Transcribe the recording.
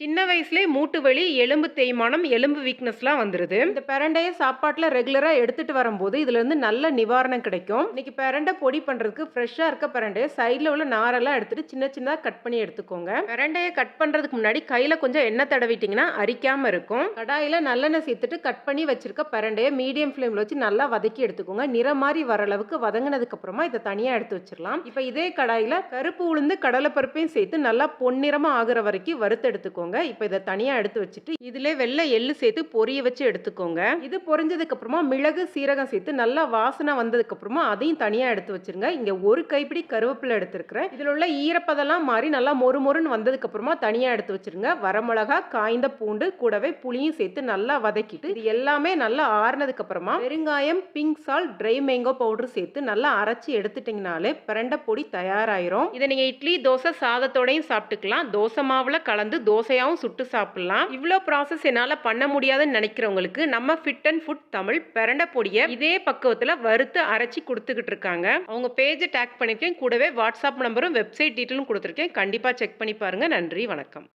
சின்ன வயசுலேயே மூட்டு வலி, எலும்பு தேய்மானம், எலும்பு வீக்னஸ்லாம் வந்துடுது இந்த பெரண்டையை சாப்பாட்டில் ரெகுலராக எடுத்துட்டு வரும்போது, இதுலேருந்து நல்ல நிவாரணம் கிடைக்கும். இன்றைக்கி பெரண்டை பொடி பண்ணுறதுக்கு ஃப்ரெஷ்ஷாக இருக்க பெரண்டையை சைடில் உள்ள நாரெல்லாம் எடுத்துட்டு சின்ன சின்னதாக கட் பண்ணி எடுத்துக்கோங்க. பெரண்டையை கட் பண்ணுறதுக்கு முன்னாடி கையில் கொஞ்சம் எண்ணெய் தடவிட்டிங்கன்னா அரிக்காமல் இருக்கும். கடாயில் நல்லெண்ணெய் சேர்த்துட்டு கட் பண்ணி வச்சிருக்க பெரண்டையை மீடியம் ஃப்ளேமில் வச்சு நல்லா வதக்கி எடுத்துக்கோங்க. நிற மாதிரி வர அளவுக்கு வதங்கினதுக்கப்புறமா இதை தனியாக எடுத்து வச்சிடலாம் இப்போ இதே கடாயில் கருப்பு உளுந்து, கடலைப்பருப்பையும் சேர்த்து நல்லா பொன்னிறமாக ஆகிற வரைக்கும் வறுத்து எடுத்துக்கோங்க. இப்போ இதை தனியா எடுத்து வச்சுட்டு, இதில் வெள்ளை எள்ளு சேர்த்து பொரிய வச்சு எடுத்துக்கோங்க. இது பொரிஞ்சதுக்கப்புறமா மிளகு, சீரகம் சேர்த்து நல்லா வாசனை வந்ததுக்கு அப்புறமா அதையும் தனியா எடுத்து வச்சிருங்க. இங்க ஒரு கைப்பிடி கருவேப்பிலை எடுத்துருக்குறேன் இதுல உள்ள ஈரப்பதெல்லாம் மாறி நல்லா மொறு மொறுன்னு வந்ததுக்கப்புறமா தனியாக தனியா எடுத்து வச்சிருங்க. வரமிளகா, காய்ந்த பூண்டு கூடவே புளியும் சேர்த்து நல்லா வதக்கிட்டு, இது எல்லாமே நல்லா ஆறுனதுக்கப்புறமா பெருங்காயம், பிங்க் சால் ட்ரை மேங்கோ பவுடர் சேர்த்து நல்லா அரைச்சு எடுத்துட்டிங்கனாலே பிரண்ட பொடி தயாராயிரும். இதை நீங்கள் இட்லி, தோசை, சாதத்தோடையும் சாப்பிட்டுக்கலாம். தோசை மாவில் கலந்து தோசை தோசையாகவும் சுட்டு சாப்பிடலாம். இவ்வளோ ப்ராசஸ் என்னால் பண்ண முடியாதுன்னு நினைக்கிறவங்களுக்கு நம்ம ஃபிட் அண்ட் ஃபுட் தமிழ் பிரண்ட பொடியை இதே பக்குவத்தில் வறுத்து அரைச்சி கொடுத்துக்கிட்டு இருக்காங்க. அவங்க பேஜை டேக் பண்ணியிருக்கேன் கூடவே வாட்ஸ்அப் நம்பரும், வெப்சைட் டீட்டெயிலும் கொடுத்துருக்கேன் கண்டிப்பாக செக் பண்ணி பாருங்கள் நன்றி, வணக்கம்.